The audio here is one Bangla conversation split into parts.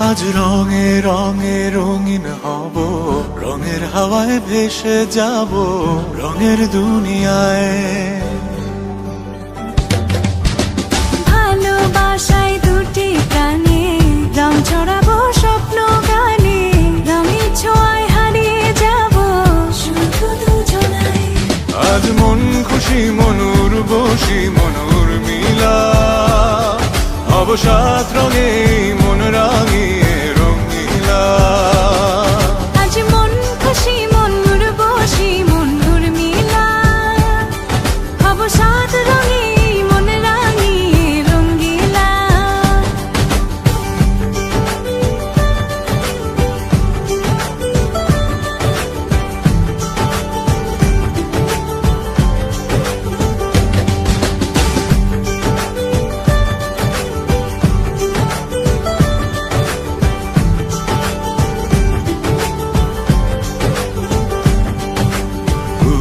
আজ রঙে রঙে রঙিন হব রঙের হাওয়ায় ভেসে যাব রঙের দুনিয়ায়। ভালোবাসায় দুটি প্রাণে রং ছড়াবো স্বপ্ন গানে রঙের ছোঁয়ায় হারিয়ে যাব শুধু দুজনায় আজ মন খুশি মনুর বসি মনুর মিলা অবসাদ রঙে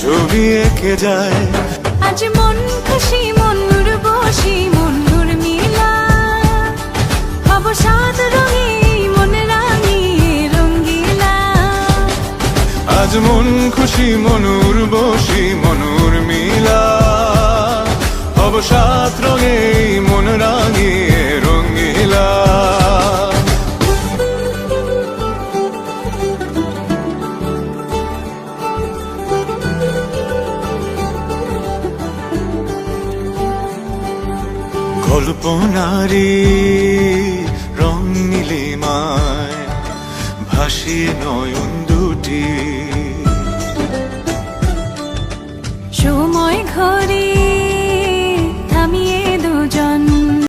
ছবি এঁকে যায়। আজ মন খুশি মনুর বসি মনুর মিলা। হব সাত রঙে মন রাঙি রঙ্গিলা আজ মন খুশি মনুর বসি মনুর মিলা। অবসাদ রঙে কল্পনারি রং নীলিমায় ভাসিয়ে নয়ন দুটি। সময় ঘরে